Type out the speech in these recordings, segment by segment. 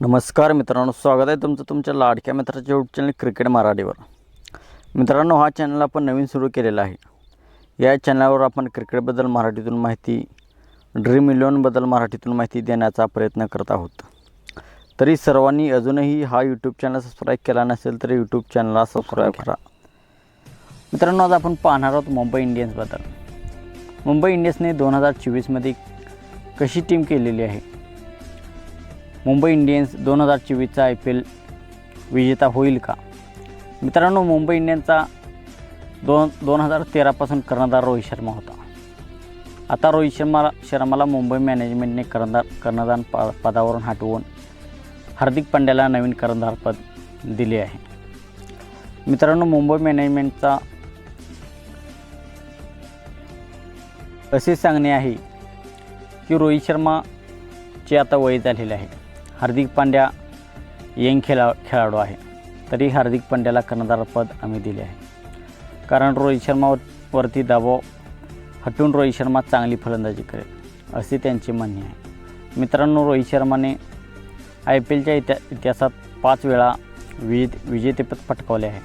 नमस्कार मित्रांनो स्वागत आहे तुमचं तुमच्या लाडक्या मित्राच्या यूट्यूब चॅनल क्रिकेट मराठीवर. मित्रांनो हा चॅनल आपण नवीन सुरू केलेला आहे. या चॅनलवर आपण क्रिकेटबद्दल मराठीतून माहिती ड्रीम इलेवनबद्दल मराठीतून माहिती देण्याचा प्रयत्न करत आहोत. तरी सर्वांनी अजूनही हा यूट्यूब चॅनल सबस्क्राईब केला नसेल तर यूट्यूब चॅनलला सबस्क्राईब करा. मित्रांनो आज आपण पाहणार आहोत मुंबई इंडियन्सबद्दल मुंबई इंडियन्सने दोन हजार चोवीसमध्ये कशी टीम केलेली आहे? मुंबई इंडियन्स दोन हजार चोवीसचा आय पी एल विजेता होईल का? मित्रांनो मुंबई इंडियन्सचा दोन दोन हजार तेरापासून कर्णधार रोहित शर्मा होता. आता रोहित शर्मा शर्माला मुंबई मॅनेजमेंटने कर्णधार कर्णधार प पदावरून हटवून हार्दिक पांड्याला नवीन कर्णधारपद दिले आहे. मित्रांनो मुंबई मॅनेजमेंटचा असे सांगणे आहे की रोहित शर्माचे आता वय झालेले आहे. हार्दिक पांड्या यंग खेळा खेळाडू आहे. तरी हार्दिक पांड्याला कर्णधारपद आम्ही दिले आहे. कारण रोहित शर्मावरती वरती दबाव हटून रोहित शर्मा चांगली फलंदाजी करेल असे त्यांचे म्हणणे आहे. मित्रांनो रोहित शर्माने आय पी एलच्या इतिहा इतिहासात पाच वेळा विजे विजेतेपद पटकावले आहे.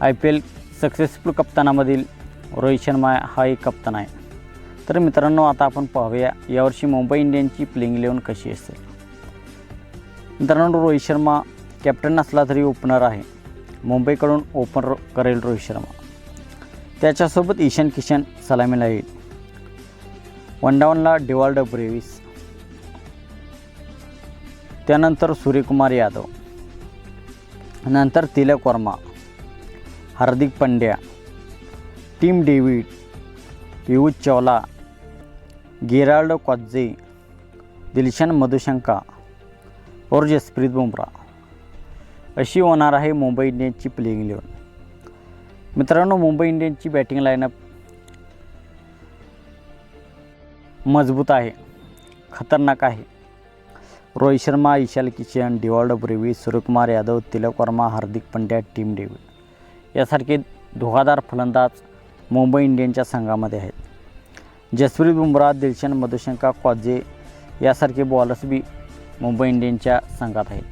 आय पी एल सक्सेसफुल कप्तानामधील रोहित शर्मा हा एक कप्तान आहे. तर मित्रांनो आता आपण पाहूया यावर्षी मुंबई इंडियन्सची प्लेइंग इलेवन कशी असेल मित्रांनो रोहित शर्मा कॅप्टन नसला तरी ओपनर आहे. मुंबईकडून ओपन करेल रोहित शर्मा. त्याच्यासोबत ईशान किशन सलामीला येईल वन डाऊनला डिवाल्ड ब्रेविस. त्यानंतर सूर्यकुमार यादव. नंतर Tilak Varma. Hardik Pandya. Tim David. Piyush Chawla Gerald Coetzee Dilshan Madushanka और जसप्रीत बुमरा. अशी होणार आहे मुंबई इंडियन्सची प्लेइंग इलेवन मित्रांनो मुंबई इंडियन्सची बॅटिंग लाईनअप मजबूत आहे खतरनाक आहे. Rohit Sharma Ishan Kishan Dewald Brevis Suryakumar Yadav Tilak Varma Hardik Pandya Tim David. यासारखे धोकादार फलंदाज मुंबई इंडियनच्या संघामध्ये आहेत. जसप्रीत बुमराह दिलशन मधुशंका क्वाजे यासारखे बॉलर्स बी मुंबई इंडियनच्या संघात आहेत.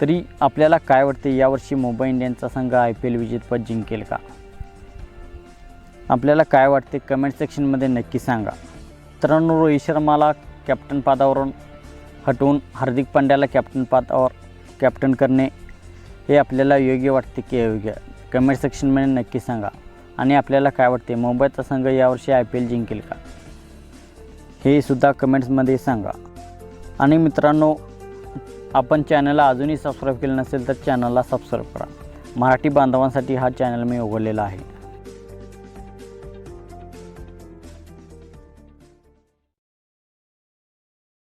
तरी आपल्याला काय वाटते यावर्षी मुंबई इंडियनचा संघ आय पी एल विजेतपद जिंकेल का? आपल्याला काय वाटते कमेंट सेक्शनमध्ये नक्की सांगा. मित्रांनो रोहित शर्माला कॅप्टन पदावरून हटवून हार्दिक पांड्याला कॅप्टन पदावर कॅप्टन करणे हे आपल्याला योग्य वाटते की अयोग्य? कमेंट सेक्शनमध्ये नक्की सांगा. आणि आपल्याला काय वाटते? मुंबईचा संघ यावर्षी आय पी एल जिंकेल का? हे सुद्धा कमेंट्समध्ये सांगा. आणि मित्रांनो आपण चॅनलला अजूनही सबस्क्राईब केलं नसेल तर चॅनलला सबस्क्राईब करा. मराठी बांधवांसाठी हा चॅनल मी उघडलेला आहे.